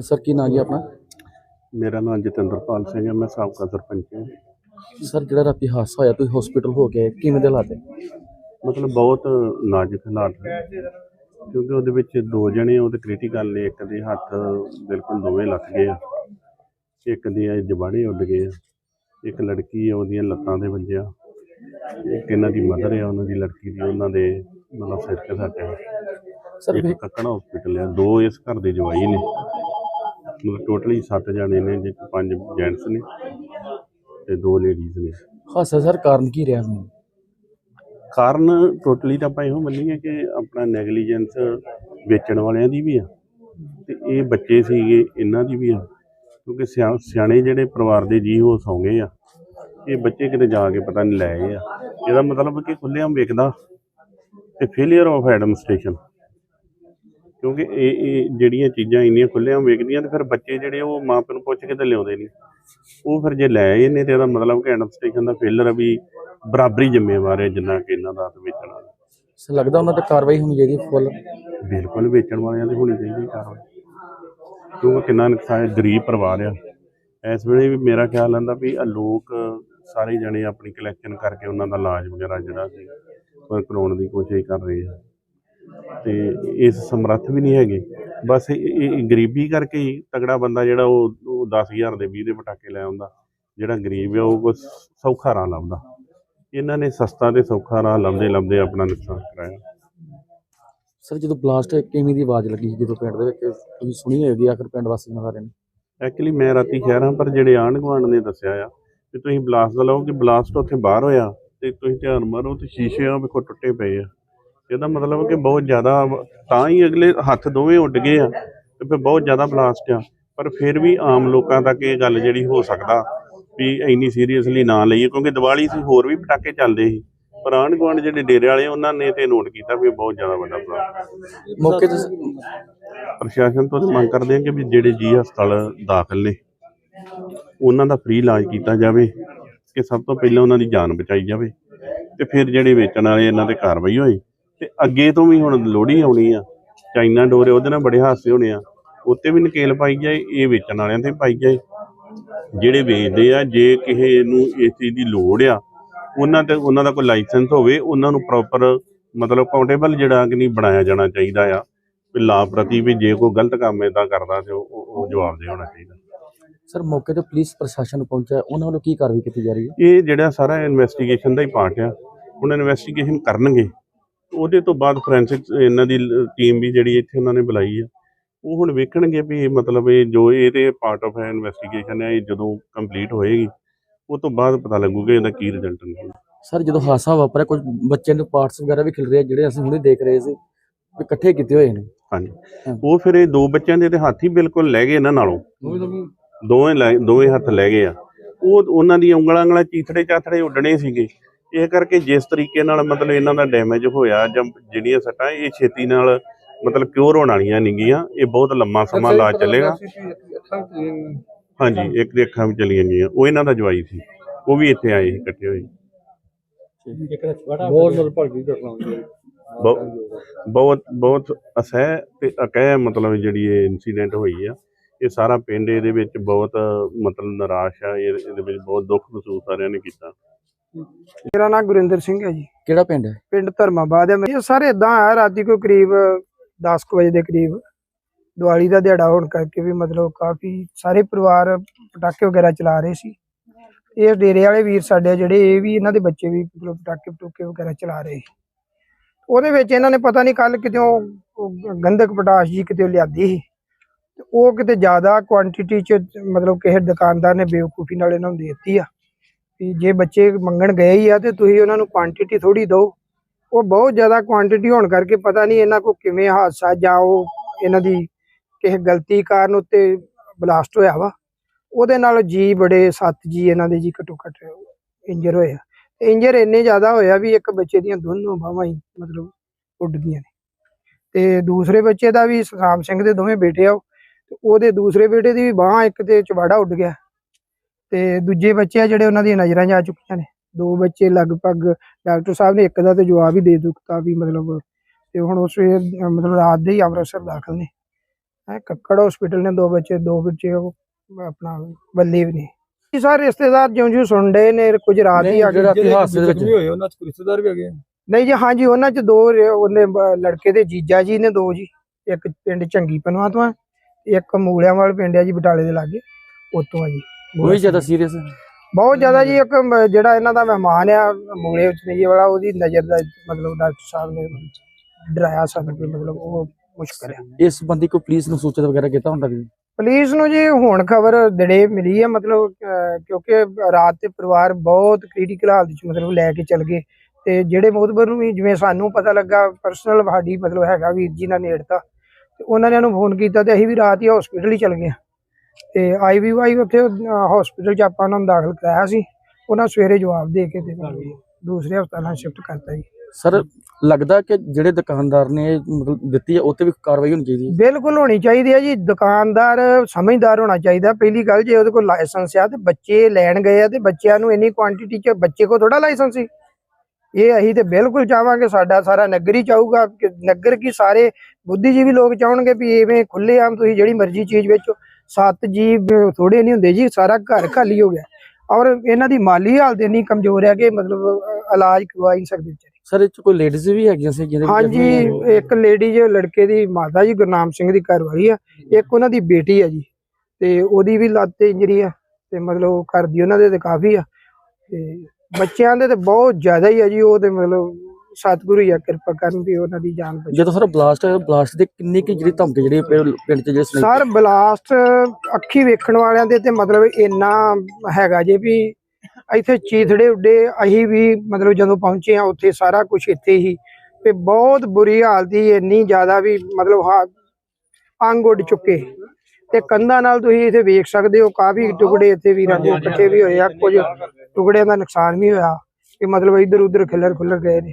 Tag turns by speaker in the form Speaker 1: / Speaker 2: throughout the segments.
Speaker 1: Sir ਕੀ ਨਾਂ ਜੀ ਆਪਣਾ?
Speaker 2: ਮੇਰਾ ਨਾਮ ਜਤਿੰਦਰਪਾਲ ਸਿੰਘ ਹੈ ਮੈਂ ਸਾਬਕਾ ਸਰਪੰਚ ਹਾਂ।
Speaker 1: ਸਰ ਜਿਹੜਾ ਰਾਤੀ ਹਾਦਸਾ ਹੋਇਆ ਤੁਸੀਂ ਹਸਪੀਟਲ ਹੋ ਗਏ ਕਿਵੇਂ ਦੇ ਹਾਲਾਤ ਹੈ?
Speaker 2: ਮਤਲਬ ਬਹੁਤ ਨਾਜ਼ੁਕ ਹਾਲਾਤ ਨੇ ਕਿਉਂਕਿ ਉਹਦੇ ਵਿੱਚ ਦੋ ਜਣੇ ਉਹਦੇ ਕ੍ਰਿਟੀਕਲ ਨੇ ਇੱਕ ਦੇ ਹੱਥ ਬਿਲਕੁਲ ਦੋਵੇਂ ਲੱਗ ਗਏ ਆ ਇੱਕ ਦੇ ਜਬਾੜੇ ਉੱਡ ਗਏ ਆ ਇੱਕ ਲੜਕੀ ਆ ਉਹਦੀਆਂ ਲੱਤਾਂ ਦੇ ਵੱਜਿਆ ਇੱਕ ਇਹਨਾਂ ਦੀ ਮਦਰ ਆ ਉਹਨਾਂ ਦੀ ਲੜਕੀ ਦੀ ਉਹਨਾਂ ਦੇ ਮਤਲਬ ਸਿਰ ਤੇ ਸੱਟ ਹੈ
Speaker 1: ਸਰ
Speaker 2: ਇੱਕ ਕੱਕਣਾ ਹਸਪੀਟਲ ਆ ਦੋ ਇਸ ਘਰ ਦੇ ਜਵਾਈ ਨੇ। ਮਤਲਬ ਟੋਟਲੀ 7 ਜਣੇ ਨੇ 'ਚ ਪੰਜ ਜੈਂਟਸ ਨੇ ਤੇ ਦੋ ਲੇਡੀਜ਼ ਨੇ।
Speaker 1: ਹਾਦਸਾ ਸਰ ਕਾਰਨ ਕੀ ਰਿਹਾ ਮੈਨੂੰ
Speaker 2: ਕਾਰਨ ਟੋਟਲੀ ਤਾਂ ਆਪਾਂ ਇਹੋ ਮੰਨੀਏ ਕਿ ਆਪਣਾ ਨੈਗਲੀਜੈਂਸ ਵੇਚਣ ਵਾਲਿਆਂ ਦੀ ਵੀ ਆ ਤੇ ਇਹ ਬੱਚੇ ਸੀਗੇ ਇਹਨਾਂ ਦੀ ਵੀ ਆ। ਕਿਉਂਕਿ ਸਿਆ- ਸਿਆਣੇ ਜਿਹੜੇ ਪਰਿਵਾਰ ਦੇ ਜੀ ਉਹ ਸੌਂ ਗਏ ਆ। ਇਹ ਬੱਚੇ ਕਿਤੇ ਜਾ ਕੇ ਪਤਾ ਨਹੀਂ ਲੈ ਆਏ ਆ। ਇਹਦਾ ਮਤਲਬ ਕਿ ਖੁੱਲ੍ਹੇਆਮ ਵੇਖਦਾ। ਤੇ ਫੇਲਿਅਰ ਆਫ ਐਡਮਿਨਿਸਟ੍ਰੇਸ਼ਨ ਕਿਉਂਕਿ ਇਹ ਇਹ ਜਿਹੜੀਆਂ ਚੀਜ਼ਾਂ ਇੰਨੀਆਂ ਖੁੱਲ੍ਹੇਆਮ ਵੇਖਦੀਆਂ ਤੇ ਫਿਰ ਬੱਚੇ ਜਿਹੜੇ ਉਹ ਮਾਂ ਪਿਓ ਨੂੰ ਪੁੱਛ ਕੇ ਤੇ ਲਿਆਉਂਦੇ ਨਹੀਂ। ਉਹ ਫਿਰ ਜੇ ਲੈ ਆਏ ਨੇ ਤੇ ਇਹਦਾ ਮਤਲਬ ਕਿ ਐਡਮਿਨਿਸਟ੍ਰੇਸ਼ਨ ਦਾ ਫੇਲਰ ਆ ਵੀ ਬਰਾਬਰੀ ਜ਼ਿੰਮੇਵਾਰ ਹੈ ਜਿੰਨਾ ਕਿ ਇਹਨਾਂ ਦਾ ਵੇਚਣ ਵਾਲਾ।
Speaker 1: ਸਰ ਲੱਗਦਾ ਉਹਨਾਂ ਤੇ ਕਾਰਵਾਈ ਹੋਣੀ ਚਾਹੀਦੀ ਫੁੱਲ
Speaker 2: ਬਿਲਕੁਲ ਵੇਚਣ ਵਾਲਿਆਂ ਦੀ ਹੋਣੀ ਚਾਹੀਦੀ ਕਾਰਵਾਈ। ਕਿਉਂਕਿ ਕਿੰਨਾ ਨੁਕਸਾਨ ਹੈ, ਗਰੀਬ ਪਰਿਵਾਰ ਆ। ਇਸ ਵੇਲੇ ਵੀ ਮੇਰਾ ਖਿਆਲ ਆਂਦਾ ਵੀ ਆ ਲੋਕ ਸਾਰੇ ਜਣੇ ਆਪਣੀ ਕਲੈਕਸ਼ਨ ਕਰਕੇ ਉਹਨਾਂ ਦਾ ਇਲਾਜ ਵਗੈਰਾ ਜਿਹੜਾ ਸੀ ਉਹ ਕਰਾਉਣ ਦੀ ਕੋਸ਼ਿਸ਼ ਕਰ ਰਹੇ ਆ। ਤੇ ਇਸ ਸਮਰੱਥ ਵੀ ਨਹੀਂ ਹੈਗੇ। ਬਸ ਇਹ ਗਰੀਬੀ ਕਰਕੇ ਹੀ ਤਗੜਾ ਬੰਦਾ ਜਿਹੜਾ ਉਹ ਉਹ 10000 ਦੇ 20 ਦੇ ਪਟਾਕੇ ਲੈ ਆਉਂਦਾ। ਜਿਹੜਾ ਗਰੀਬ ਆ ਉਹ ਸੌਖਾ ਰਾਹ ਲੱਭਦਾ। ਇਹਨਾਂ ਨੇ ਸਸਤਾ ਤੇ ਸੌਖਾ ਰਾਹ ਲੱਭਦੇ ਲੱਭਦੇ ਆਪਣਾ ਨੁਕਸਾਨ ਕਰਾਇਆ।
Speaker 1: ਸਰ ਜਦੋਂ ਬਲਾਸਟ ਕਿਵੇਂ ਦੀ ਆਵਾਜ਼ ਲੱਗੀ ਜਦੋਂ ਪਿੰਡ ਦੇ ਵਿੱਚ? ਤੁਸੀਂ ਸੁਣੀ ਹੋਏਗੀ ਆਖਰ ਪਿੰਡ ਵਾਸੀਆਂ ਸਾਰਿਆਂ ਨੇ
Speaker 2: ਐਕਚੁਅਲੀ ਮੈਂ ਰਾਤੀ ਸ਼ਹਿਰ ਹਾਂ ਪਰ ਜਿਹੜੇ ਆਂਢ ਗੁਆਂਢ ਨੇ ਦੱਸਿਆ ਆ ਕਿ ਤੁਸੀਂ ਬਲਾਸਟ ਦਾ ਲਓ ਕਿ ਬਲਾਸਟ ਉੱਥੇ ਬਾਹਰ ਹੋਇਆ ਤੇ ਤੁਸੀਂ ਧਿਆਨ ਮਾਰੋ ਤੇ ਸ਼ੀਸ਼ੇ ਆ ਵੇਖੋ ਟੁੱਟੇ ਪਏ ਆ। ਇਹਦਾ ਮਤਲਬ ਕਿ ਬਹੁਤ ਜ਼ਿਆਦਾ ਤਾਂ ਹੀ ਅਗਲੇ ਹੱਥ ਦੋਵੇਂ ਉੱਡ ਗਏ ਆ ਤੇ ਫਿਰ ਬਹੁਤ ਜ਼ਿਆਦਾ ਬਲਾਸਟ ਆ। ਪਰ ਫਿਰ ਵੀ ਆਮ ਲੋਕਾਂ ਤੱਕ ਇਹ ਗੱਲ ਜਿਹੜੀ ਹੋ ਸਕਦਾ ਵੀ ਇੰਨੀ ਸੀਰੀਅਸਲੀ ਨਾ ਲਈਏ ਕਿਉਂਕਿ ਦੀਵਾਲੀ ਸੀ ਹੋਰ ਵੀ ਪਟਾਕੇ ਚੱਲਦੇ ਸੀ। ਪਰ ਆਂਢ ਗੁਆਂਢ ਜਿਹੜੇ ਡੇਰੇ ਵਾਲੇ ਉਹਨਾਂ ਨੇ ਤੇ ਨੋਟ ਕੀਤਾ ਵੀ ਬਹੁਤ ਜ਼ਿਆਦਾ ਵੱਡਾ ਬਲਾਸਟ
Speaker 1: ਮੌਕੇ ਤੇ
Speaker 2: ਪ੍ਰਸ਼ਾਸਨ ਤੋਂ ਤਾਂ ਮੰਗ ਕਰਦੇ ਹਾਂ ਕਿ ਵੀ ਜਿਹੜੇ ਜੀ ਹਸਪਤਾਲ ਦਾਖਲ ਨੇ ਉਹਨਾਂ ਦਾ ਫ੍ਰੀ ਇਲਾਜ ਕੀਤਾ ਜਾਵੇ ਕਿ ਸਭ ਤੋਂ ਪਹਿਲਾਂ ਉਹਨਾਂ ਦੀ ਜਾਨ ਬਚਾਈ ਜਾਵੇ ਤੇ ਫਿਰ ਜਿਹੜੇ ਵੇਚਣ ਵਾਲੇ ਇਹਨਾਂ ਤੇ ਕਾਰਵਾਈ ਹੋਏ। ਤੇ ਅੱਗੇ ਤੋਂ ਵੀ ਹੁਣ ਲੋਹੜੀ ਆਉਣੀ ਆ ਚਾਈਨਾ ਡੋਰੇ ਉਹਦੇ ਨਾਲ ਬੜੇ ਹਾਦਸੇ ਹੋਣੇ ਆ। ਉੱਤੇ ਵੀ ਨਕੇਲ ਪਾਈ ਜਾਏ ਇਹ ਵੇਚਣ ਵਾਲਿਆਂ ਤੇ ਪਾਈ ਜਾਏ। ਜਿਹੜੇ ਵੇਚਦੇ ਆ ਜੇ ਕਿਸੇ ਨੂੰ ਇਸ ਚੀਜ਼ ਦੀ ਲੋੜ ਆ ਉਹਨਾਂ ਤੇ ਉਹਨਾਂ ਦਾ ਕੋਈ ਲਾਇਸੈਂਸ ਹੋਵੇ ਉਹਨਾਂ ਨੂੰ ਪ੍ਰੋਪਰ ਮਤਲਬ ਕਾਊਂਟੇਬਲ ਜਿਹੜਾ ਕਿ ਨਹੀਂ ਬਣਾਇਆ ਜਾਣਾ ਚਾਹੀਦਾ ਆ। ਵੀ ਲਾ ਪ੍ਰਤੀ ਵੀ ਜੇ ਕੋਈ ਗਲਤ ਕੰਮ ਇਦਾਂ ਕਰਦਾ ਤੇ ਉਹ ਉਹ- ਉਹ ਜਵਾਬ ਦੇ ਹੋਣਾ ਚਾਹੀਦਾ।
Speaker 1: ਸਰ ਮੌਕੇ ਤੇ ਪੁਲਿਸ ਪ੍ਰਸ਼ਾਸਨ ਪਹੁੰਚਿਆ ਉਹਨਾਂ ਵੱਲੋਂ ਕੀ ਕਾਰਵਾਈ ਕੀਤੀ ਜਾ ਰਹੀ ਹੈ?
Speaker 2: ਇਹ ਜਿਹੜਾ ਸਾਰਾ ਇਨਵੈਸਟੀਗੇਸ਼ਨ ਦਾ ਹੀ ਪਾਰਟ ਆ ਹੁਣ ਇਨਵੈਸਟੀਗੇਸ਼ਨ ਕਰਨਗੇ। ਉਹਦੇ ਤੋਂ ਬਾਅਦ ਫੋਰੈਂਸਿਕ ਇਹਨਾਂ ਦੀ ਟੀਮ ਵੀ ਜਿਹੜੀ ਇੱਥੇ ਉਹਨਾਂ ਨੇ ਬੁਲਾਈ ਆ ਉਹ ਹੁਣ ਵੇਖਣਗੇ ਵੀ ਮਤਲਬ ਇਹ ਜੋ ਇਹਦੇ ਪਾਰਟ ਆਫ ਇਨਵੈਸਟੀਗੇਸ਼ਨ ਹੈ ਇਹ ਜਦੋਂ ਕੰਪਲੀਟ ਹੋਏਗੀ ਉਹ ਤੋਂ ਬਾਅਦ ਪਤਾ ਲੱਗੂਗਾ ਇਹਦਾ ਕੀ ਰਿਜ਼ਲਟ ਨਿਕਲਦਾ
Speaker 1: ਸਰ ਜਦੋਂ ਹਾਦਸਾ ਵਾਪਰਿਆ ਕੁਝ ਬੱਚਿਆਂ ਦੇ ਪਾਰਟਸ ਵਗੈਰਾ ਵੀ ਖਿਲ ਰਹੇ ਆ, ਜਿਹੜੇ ਅਸੀਂ ਹੁਣੇ ਦੇਖ ਰਹੇ ਸੀ ਵੀ ਇਕੱਠੇ ਕੀਤੇ ਹੋਏ ਨੇ?
Speaker 2: ਹਾਂਜੀ। ਉਹ ਫਿਰ ਇਹ ਦੋ ਬੱਚਿਆਂ ਦੇ ਤੇ ਹੱਥ ਹੀ ਬਿਲਕੁਲ ਲੈ ਗਏ ਇਹਨਾਂ ਨਾਲੋਂ। ਦੋਵੇਂ ਦੋਵੇਂ ਹੱਥ ਲੈ ਗਏ ਆ। ਉਹ ਉਹਨਾਂ ਦੀ ਉਂਗਲਾਂ ਉਂਗਲਾਂ ਚੀਥੜੇ ਚਾਥੜੇ ਉੱਡਣੇ ਸੀਗੇ। ਇਹ ਕਰਕੇ ਜਿਸ ਤਰੀਕੇ ਨਾਲ ਮਤਲਬ ਇਹਨਾਂ ਦਾ ਡੈਮੇਜ ਹੋਇਆ ਜਾਂ ਜਿਹੜੀਆਂ ਸੱਟਾਂ ਇਹ ਛੇਤੀ ਨਾਲ ਮਤਲਬ ਕਿਉਰ ਹੋਣ ਵਾਲੀਆਂ ਨਹੀਂ ਗੀਆਂ ਇਹ ਬਹੁਤ ਲੰਮਾ ਸਮਾਂ ਲਾ ਚੱਲੇਗਾ। ਹਾਂਜੀ ਇੱਕ ਦੀ ਅੱਖਾਂ ਵੀ ਚਲੀਆਂ ਗਈਆਂ। ਉਹ ਇਹਨਾਂ ਦਾ ਜਵਾਈ ਸੀ। ਉਹ ਵੀ ਇੱਥੇ ਆਏ ਸੀ ਇਕੱਠੇ ਹੋਏ।
Speaker 1: ਬਹੁਤ ਨਿਰਭਰਗੀ ਘਟਨਾ
Speaker 2: ਬਹੁਤ ਬਹੁਤ ਬਹੁਤ ਅਸਹਿ ਤੇ ਅਕਹਿ ਮਤਲਬ ਜਿਹੜੀ ਇਹ ਇਨਸੀਡੈਂਟ ਹੋਈ ਆ। ਇਹ ਸਾਰਾ ਪਿੰਡ ਇਹਦੇ ਵਿੱਚ ਬਹੁਤ ਮਤਲਬ ਨਿਰਾਸ਼ ਆ। ਇਹ- ਇਹਦੇ ਵਿੱਚ ਬਹੁਤ ਦੁੱਖ ਮਹਿਸੂਸ ਸਾਰਿਆਂ ਨੇ ਕੀਤਾ।
Speaker 3: ਮੇਰਾ ਨਾਮ ਗੁਰਿੰਦਰ ਸਿੰਘ ਹੈ ਜੀ।
Speaker 1: ਕਿਹੜਾ ਪਿੰਡ ਹੈ?
Speaker 3: ਪਿੰਡ ਧਰਮਾਬਾਦ ਹੈ। ਇਹ ਸਾਰੇ ਇਦਾਂ ਆ ਰਾਤੀ ਕੋਈ ਕਰੀਬ 10 ਕੁ ਵਜੇ ਦੇ ਕਰੀਬ ਦੀਵਾਲੀ ਦਾ ਦਿਹਾੜਾ ਹੋਣ ਕਰਕੇ ਵੀ ਮਤਲਬ ਕਾਫੀ ਸਾਰੇ ਪਰਿਵਾਰ ਪਟਾਕੇ ਵਗੈਰਾ ਚਲਾ ਰਹੇ ਸੀ। ਇਹ ਡੇਰੇ ਵਾਲੇ ਵੀਰ ਸਾਡੇ ਜਿਹੜੇ ਇਹ ਵੀ ਇਹਨਾਂ ਦੇ ਬੱਚੇ ਵੀ ਮਤਲਬ ਪਟਾਕੇ ਪਟੂਕੇ ਵਗੈਰਾ ਚਲਾ ਰਹੇ ਸੀ। ਉਹਦੇ ਵਿੱਚ ਇਹਨਾਂ ਨੇ ਪਤਾ ਨਹੀਂ ਕੱਲ ਕਿਤੇ ਗੰਧਕ ਪਟਾਸ਼ ਜੀ ਕਿਤੇ ਲਿਆਦੀ ਸੀ। ਤੇ ਉਹ ਕਿਤੇ ਜ਼ਿਆਦਾ ਕੁਆਂਟੀਟੀ ਚ ਮਤਲਬ ਕਿਸੇ ਦੁਕਾਨਦਾਰ ਨੇ ਬੇਵਕੂਫੀ ਨਾਲ ਇਹਨਾਂ ਨੂੰ ਦਿੱਤੀ ਆ। ਵੀ ਜੇ ਬੱਚੇ ਮੰਗਣ ਗਏ ਹੀ ਆ ਤੇ ਤੁਸੀਂ ਉਹਨਾਂ ਨੂੰ ਕੁਆਂਟੀਟੀ ਥੋੜੀ ਦਿਓ। ਉਹ ਬਹੁਤ ਜ਼ਿਆਦਾ ਕੁਆਂਟੀਟੀ ਹੋਣ ਕਰਕੇ ਪਤਾ ਨਹੀਂ ਇਹਨਾਂ ਕੋ ਕਿਵੇਂ ਹਾਦਸਾ ਜਾਂ ਉਹ ਇਹਨਾਂ ਦੀ ਕਿਸੇ ਗਲਤੀ ਕਾਰਨ ਉੱਤੇ ਬਲਾਸਟ ਹੋਇਆ ਵਾ। ਉਹਦੇ ਨਾਲ ਜੀ ਬੜੇ ਸੱਤ ਜੀ ਇਹਨਾਂ ਦੇ ਜੀ ਘੱਟੋ ਘੱਟ ਇੰਜਰ ਹੋਏ ਆ। ਇੰਜਰ ਇੰਨੇ ਜ਼ਿਆਦਾ ਹੋਇਆ ਵੀ ਇੱਕ ਬੱਚੇ ਦੀਆਂ ਦੋਨੋਂ ਬਾਹਾਂ ਹੀ ਮਤਲਬ ਉੱਡ ਗਈਆਂ ਨੇ। ਤੇ ਦੂਸਰੇ ਬੱਚੇ ਦਾ ਵੀ ਸਤਨਾਮ ਸਿੰਘ ਦੇ ਦੋਵੇਂ ਬੇਟੇ ਆ ਉਹਦੇ ਦੂਸਰੇ ਬੇਟੇ ਦੀ ਵੀ ਬਾਹ ਇੱਕ ਤੇ ਚਵਾੜਾ ਉੱਡ ਗਿਆ। ਤੇ ਦੂਜੇ ਬੱਚੇ ਆ ਜਿਹੜੇ ਉਹਨਾਂ ਦੀਆਂ ਨਜ਼ਰਾਂ ਜਾ ਚੁੱਕੀਆਂ ਨੇ। ਦੋ ਬੱਚੇ ਲਗਭਗ ਡਾਕਟਰ ਸਾਹਿਬ ਨੇ ਇੱਕ ਦਾ ਤੇ ਜਵਾਬ ਹੀ ਦੇ ਦਿੱਤਾ ਵੀ ਮਤਲਬ ਤੇ ਹੁਣ ਉਸ ਅਹ ਮਤਲਬ ਰਾਤ ਦੇ ਹੀ ਅੰਮ੍ਰਿਤਸਰ ਦਾਖਲ ਨੇ। ਹੈ ਕੱਕੜ ਹਸਪੀਟਲ ਨੇ ਦੋ ਬੱਚੇ ਦੋ ਬੱਚੇ ਉਹ ਆਪਣਾ ਬੱਲੇ ਵੀ ਨੇ। ਇਹ ਸਾਰੇ ਰਿਸ਼ਤੇਦਾਰ ਜਿਉਂ ਜਿਉਂ ਸੁਣਦੇ ਨੇ ਕੁਝ ਰਾਤ ਹੀ ਆ ਗਏ
Speaker 1: ਜਿਹੜਾ ਹਾਦਸੇ ਦੇ ਵਿੱਚ
Speaker 4: ਹੋਏ ਉਹਨਾਂ ਚ ਰਿਸ਼ਤੇਦਾਰ ਵੀ ਹੈਗੇ ਆ?
Speaker 3: ਨਹੀਂ ਜੀ ਹਾਂਜੀ ਉਹਨਾਂ ਚ ਦੋ ਉਹਨੇ ਲੜਕੇ ਦੇ ਜੀਜਾ ਜੀ ਨੇ ਦੋ ਜੀ। ਇੱਕ ਪਿੰਡ ਚੰਗੀ ਪਨਵਾ ਤੋਂ ਆ ਇੱਕ ਮੂਲਿਆਂ ਵਾਲ ਪਿੰਡ ਆ ਜੀ ਬਟਾਲੇ ਦੇ ਲਾਗੇ ਉਤੋਂ ਆ ਜੀ।
Speaker 1: ਉਹ ਵੀ ਜ਼ਿਆਦਾ ਸੀਰੀਅਸ
Speaker 3: ਬਹੁਤ ਜ਼ਿਆਦਾ ਜੀ ਇੱਕ ਮ- ਜਿਹੜਾ ਇਹਨਾਂ ਦਾ ਮਹਿਮਾਨ ਆ ਮੂਲੇ ਵਿੱਚ ਨਹੀਂ ਵਾਲਾ ਉਹਦੀ ਨਜ਼ਰ ਦਾ ਮਤਲਬ ਡਾਕਟਰ ਸਾਹਿਬ ਨੇ ਡਰਾਇਆ ਸਾਨੂੰ ਕਿ ਮਤਲਬ ਉਹ ਮੁਸ਼ਕਲ ਆ
Speaker 1: ਇਸ ਸੰਬੰਧੀ ਕੋਈ ਪੁਲਿਸ ਨੂੰ ਸੂਚਿਤ ਵਗੈਰਾ ਕੀਤਾ ਹੁੰਦਾ ਵੀ?
Speaker 3: ਪੁਲਿਸ ਨੂੰ ਜੀ ਹੁਣ ਖਬਰ ਦੜੇ ਮਿਲੀ ਹੈ ਮਤਲਬ ਅਹ, ਕਿਉਂਕਿ ਰਾਤ ਤੇ ਪਰਿਵਾਰ ਬਹੁਤ ਕ੍ਰਿਟੀਕਲ ਹਾਲਤ ਵਿੱਚ ਮਤਲਬ ਲੈ ਕੇ ਚਲ ਗਏ। ਤੇ ਜਿਹੜੇ ਮੋਦਬਰ ਨੂੰ ਵੀ ਜਿਵੇਂ ਸਾਨੂੰ ਪਤਾ ਲੱਗਾ ਪਰਸਨਲ ਸਾਡੀ ਮਤਲਬ ਹੈਗਾ ਵੀਰ ਜੀ ਨਾਲ ਨੇੜਤਾ ਤੇ ਉਹਨਾਂ ਨੇ ਉਹਨੂੰ ਫੋਨ ਕੀਤਾ ਤੇ ਅਸੀਂ ਵੀ ਰਾਤ ਹੀ ਹਸਪੀਟਲ ਹੀ ਚਲ ਗਏ। ਤੇ ਆਈਵੀਵਾਈ ਉੱਥੇ ਹਸਪੀਟਲ 'ਚ ਆਪਾਂ ਉਹਨਾਂ ਨੂੰ ਦਾਖਲ ਕਰਾਇਆ ਸੀ। ਉਹਨਾਂ ਸਵੇਰੇ ਜਵਾਬ ਦੇ ਕੇ ਤੇ ਦੂਸਰੇ ਹਸਪਤਾਲਾਂ ਸ਼ਿਫਟ ਕਰਤਾ ਜੀ।
Speaker 1: ਸਰ ਲੱਗਦਾ ਕਿ ਜਿਹੜੇ ਦੁਕਾਨਦਾਰ ਨੇ ਇਹ ਮਤਲਬ ਦਿੱਤੀ ਹੈ ਉਹ ਤੇ ਵੀ ਕਾਰਵਾਈ ਹੋਣੀ ਚਾਹੀਦੀ ਹੈ?
Speaker 3: ਬਿਲਕੁਲ ਹੋਣੀ ਚਾਹੀਦੀ ਹੈ ਜੀ। ਦੁਕਾਨਦਾਰ ਸਮਝਦਾਰ ਹੋਣਾ ਚਾਹੀਦਾ। ਪਹਿਲੀ ਗੱਲ ਜੇ ਉਹਦੇ ਕੋਲ ਲਾਇਸੈਂਸ ਆ ਤੇ ਬੱਚੇ ਲੈਣ ਗਏ ਆ ਤੇ ਬੱਚਿਆਂ ਨੂੰ ਇੰਨੀ ਕੁਆਂਟੀਟੀ ਚ ਬੱਚੇ ਕੋਲ ਥੋੜਾ ਲਾਇਸੈਂਸ ਸੀ। ਇਹ ਅਸੀਂ ਤੇ ਬਿਲਕੁਲ ਚਾਹਾਂਗੇ ਸਾਡਾ ਸਾਰਾ ਨਗਰ ਹੀ ਚਾਹੂਗਾ ਕਿ ਨਗਰ ਕੀ ਸਾਰੇ ਬੁੱਧੀਜੀਵੀ ਲੋਕ ਚਾਹਣਗੇ ਵੀ ਐਵੇਂ ਖੁੱਲੇ ਆਮ ਤੁਸੀਂ ਜਿਹੜੀ ਮਰਜ਼ੀ ਚੀਜ਼ ਵੇਚੋ। ਸੱਤ ਜੀ ਥੋੜੇ ਨਹੀਂ ਹੁੰਦੇ ਜੀ ਸਾਰਾ ਘਰ ਖਾਲੀ ਹੋ ਗਿਆ। ਔਰ ਇਹਨਾਂ ਦੀ ਮਾਲੀ ਹਾਲਤ ਇੰਨੀ ਕਮਜ਼ੋਰ ਹੈ ਕਿ ਮਤਲਬ ਇਲਾਜ ਕਰਵਾ ਨਹੀਂ ਸਕਦੇ ਵਿਚਾਰੇ।
Speaker 1: ਸਰ ਇਹ ਚ ਕੋਈ ਲੇਡੀਜ਼ ਵੀ ਹੈਗੀਆਂ ਸੀ ਜਿਹਦੇ
Speaker 3: ਹਾਂਜੀ ਇੱਕ ਲੇਡੀ ਜੋ ਲੜਕੇ ਦੀ ਮਾਤਾ ਜੀ ਗੁਰਨਾਮ ਸਿੰਘ ਦੀ ਘਰ ਵਾਲੀ ਆ। ਇੱਕ ਉਹਨਾਂ ਦੀ ਬੇਟੀ ਆ ਜੀ। ਤੇ ਉਹਦੀ ਵੀ ਲੱਤ ਤੇ ਇੰਜਰੀ ਆ ਤੇ ਮਤਲਬ ਉਹ ਘਰ ਦੀ ਉਹਨਾਂ ਦੇ ਤੇ ਕਾਫੀ ਆ। ਤੇ ਬੱਚਿਆਂ ਦੇ ਤੇ ਬਹੁਤ ਜ਼ਿਆਦਾ ਹੀ ਆ ਜੀ ਉਹ ਤੇ ਮਤਲਬ ਸਤਿਗੁਰੂ ਹੀ ਆ ਕਿਰਪਾ ਕਰਨ ਵੀ ਉਹਨਾਂ ਦੀ ਜਾਨ ਬਚੇ।
Speaker 1: ਜਦੋਂ ਸਰ ਬਲਾਸਟ ਹੋਇਆ ਬਲਾਸਟ ਦੇ ਕਿੰਨੀ ਕੀ ਜਿਹੜੀ ਧਮਕੀ ਜਿਹੜੀ ਪਿੰ- ਪਿੰਡ ਚ ਜਿਹੜੇ ਸੁਣਾਈ
Speaker 3: ਸਰ ਬਲਾਸਟ ਅੱਖੀ ਵੇਖਣ ਵਾਲਿਆਂ ਦੇ ਤੇ ਮਤਲਬ ਇੰਨਾ ਹੈਗਾ ਜੇ ਵੀ ਇੱਥੇ ਚੀਥੜੇ ਉੱਡੇ ਅਸੀਂ ਵੀ ਮਤਲਬ ਜਦੋਂ ਪਹੁੰਚੇ ਆ ਉੱਥੇ ਸਾਰਾ ਕੁਝ ਇੱਥੇ ਹੀ। ਤੇ ਬਹੁਤ ਬੁਰੀ ਹਾਲਤ ਹੀ ਇੰਨੀ ਜ਼ਿਆਦਾ ਵੀ ਮਤਲਬ ਹਾ- ਅੰਗ ਉੱਡ ਚੁੱਕੇ। ਤੇ ਕੰਧਾਂ ਨਾਲ ਤੁਸੀਂ ਇੱਥੇ ਵੇਖ ਸਕਦੇ ਹੋ ਕਾਫੀ ਟੁਕੜੇ ਇੱਥੇ ਵੀਰਾਂ ਦੇ ਇਕੱਠੇ ਵੀ ਹੋਏ ਆ ਕੁਝ ਟੁਕੜਿਆਂ ਦਾ ਨੁਕਸਾਨ ਵੀ ਹੋਇਆ। ਕਿ ਮਤਲਬ ਇੱਧਰ ਉੱਧਰ ਖਿਲਰ ਖੁੱਲਰ ਗਏ ਨੇ।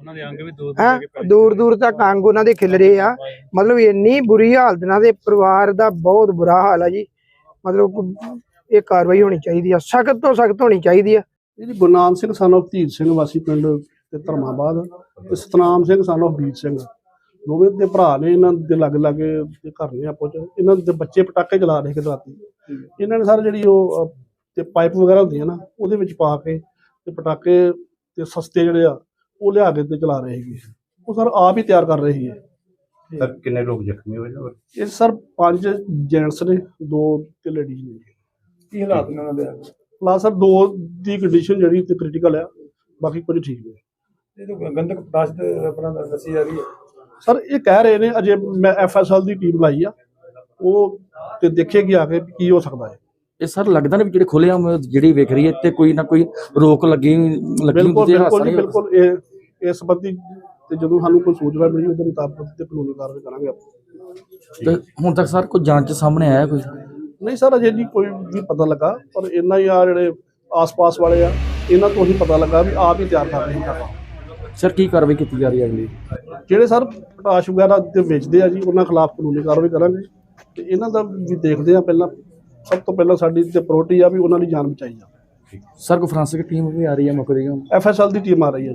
Speaker 4: ਉਹਨਾਂ ਦੇ ਅੰਗ ਵੀ ਦੋ
Speaker 3: ਹੈਂ? ਦੂਰ ਦੂਰ ਤੱਕ ਅੰਗ ਉਹਨਾਂ ਦੇ ਖਿਲਰੇ ਆ। ਮਤਲਬ ਇੰਨੀ ਬੁਰੀ ਹਾਲਤ ਨਾਲ ਦੇ ਪਰਿਵਾਰ ਦਾ ਬਹੁਤ ਬੁਰਾ ਹਾਲ ਆ ਜੀ। ਮਤਲਬ ਇਹ ਕਾਰਵਾਈ ਹੋਣੀ ਚਾਹੀਦੀ ਆ ਸਖਤ ਤੋਂ ਸਖਤ ਹੋਣੀ ਚਾਹੀਦੀ ਆ।
Speaker 5: ਜੀ ਗੁਰਨਾਮ ਸਿੰਘ ਸਾਨੂੰ ਧੀਰ ਸਿੰਘ ਵਾਸੀ ਪਿੰਡ ਤੇ ਧਰਮਾਬਾਦ ਤੇ ਸਤਨਾਮ ਸਿੰਘ ਸਾਨੂੰ ਬੀਰ ਸਿੰਘ। ਦੋਵੇਂ ਦੇ ਭਰਾ ਨੇ ਇਹਨਾਂ ਦੇ ਲੱਗ ਲਾਗੇ ਦੇ ਘਰ ਨੇ ਆਪੋ ਚ। ਇਹਨਾਂ ਦੇ ਬੱਚੇ ਪਟਾਕੇ ਚਲਾ ਰਹੇ ਕਿ ਰਾਤੀ ਇਹਨਾਂ ਨੇ ਸਾਰੇ ਜਿਹੜੀ ਉਹ ਤੇ ਪਾਈਪ ਵਗੈਰਾ ਹੁੰਦੀਆਂ ਨਾ ਉਹਦੇ ਵਿੱਚ ਪਾ ਕੇ ਤੇ ਪਟਾਕੇ ਤੇ ਸਸਤੇ ਜਿਹੜੇ ਆ ਉਹ ਲਿਆ ਕੇ ਤੇ ਚਲਾ ਰਹੇ ਸੀਗੇ। ਉਹ ਸਰ ਆਪ ਹੀ ਤਿਆਰ ਕਰ ਰਹੇ ਸੀਗੇ।
Speaker 2: ਸਰ ਕਿੰਨੇ ਲੋਕ ਜ਼ਖਮੀ ਹੋਏ ਨੇ?
Speaker 5: ਇਹ ਸਰ ਪੰਜ ਜੈਂਟਸ ਨੇ ਦੋ ਤੇ ਲੇਡੀਜ਼ ਨੇ।
Speaker 4: ਕੀ ਹਾਲਾਤ ਨੇ ਉਹਨਾਂ ਦੇ?
Speaker 5: ਪਲੱਸ ਸਰ ਦੋ ਦੀ ਕੰਡੀਸ਼ਨ ਜਿਹੜੀ ਤੇ ਕ੍ਰਿਟੀਕਲ ਆ ਬਾਕੀ ਕੁਝ ਠੀਕ ਨੇ।
Speaker 4: ਇਹ ਤਾਂ ਗੰਦਕ ਪਦਾਰਥ ਤੇ ਆਪਣਾ ਦੱਸੀ ਜਾ ਰਹੀ ਹੈ।
Speaker 5: ਸਰ ਇਹ ਕਹਿ ਰਹੇ ਨੇ ਅਜੇ ਮੈਂ ਐਫਐਸਐਲ ਦੀ ਟੀਮ ਲਾਈ ਆ। ਉਹ ਤੇ ਦੇਖੇਗੀ ਆ ਕੇ ਕੀ ਹੋ ਸਕਦਾ ਹੈ।
Speaker 1: ਇਹ ਸਰ ਲੱਗਦਾ ਨਹੀਂ ਵੀ ਜਿਹੜੇ ਖੁੱਲੇ ਆਮ ਜਿਹੜੀ ਵੇਖ ਰਹੀ ਹੈ ਤੇ ਕੋਈ ਨਾ ਕੋਈ ਰੋਕ ਲੱਗੀ ਲੱਗੀ
Speaker 5: ਬਿਲਕੁਲ
Speaker 1: ਹੁੰਦੀ ਹਾਦਸਾ
Speaker 5: ਬਿਲਕੁਲ ਜੀ। ਬਿਲਕੁਲ। ਇਹ ਇਸ ਸੰਬੰਧੀ ਤੇ ਜਦੋਂ ਸਾਨੂੰ ਕੋਈ ਸੂਚਨਾ ਮਿਲੀ ਉਹਦੇ ਮੁਤਾਬਕ ਤੇ ਕਾਨੂੰਨੀ ਕਾਰਵਾਈ ਕਰਾਂਗੇ ਆਪਾਂ।
Speaker 1: ਤੇ ਹੁਣ ਤੱਕ ਸਰ ਕੋਈ ਜਾਂਚ ਸਾਹਮਣੇ ਆਇਆ ਕੋਈ?
Speaker 5: ਨਹੀਂ ਸਰ ਅਜੇ ਨਹੀਂ ਕੋਈ ਵੀ ਪਤਾ ਲੱਗਾ ਪਰ ਇੰਨਾ ਹੀ ਆ ਜਿਹੜੇ ਆਸ-ਪਾਸ ਵਾਲੇ ਆ ਇਹਨਾਂ ਤੋਂ ਹੀ ਪਤਾ ਲੱਗਾ ਵੀ ਆਪ ਹੀ ਤਿਆਰ ਕਰ ਰਹੇ ਹਾਂ
Speaker 1: ਸਰ ਕੀ ਕਾਰਵਾਈ ਕੀਤੀ ਜਾ ਰਹੀ ਹੈ ਅਗਲੀ?
Speaker 5: ਜਿਹੜੇ ਸਰ ਪਟਾਸ਼ ਵਗੈਰਾ ਤੇ ਵੇਚਦੇ ਆ ਜੀ ਉਹਨਾਂ ਖਿਲਾਫ ਕਾਨੂੰਨੀ ਕਾਰਵਾਈ ਕਰਾਂਗੇ। ਤੇ ਇਹਨਾਂ ਦਾ ਵੀ ਦੇਖਦੇ ਆ ਪਹਿਲਾਂ। ਸਭ ਤੋਂ ਪਹਿਲਾਂ ਸਾਡੀ ਤੇ ਪ੍ਰਾਇੋਰਟੀ ਆ ਵੀ ਉਹਨਾਂ ਦੀ ਜਾਨ ਬਚਾਈ ਜਾ
Speaker 1: ਸਰ ਕੋਈ ਫਰਾਂਸਿਕ ਟੀਮ ਵੀ ਆ ਰਹੀ ਹੈ ਮੌਕੇ ਦੀ।
Speaker 5: ਐਫਐਸਐਲ ਦੀ ਟੀਮ ਆ ਰਹੀ ਹੈ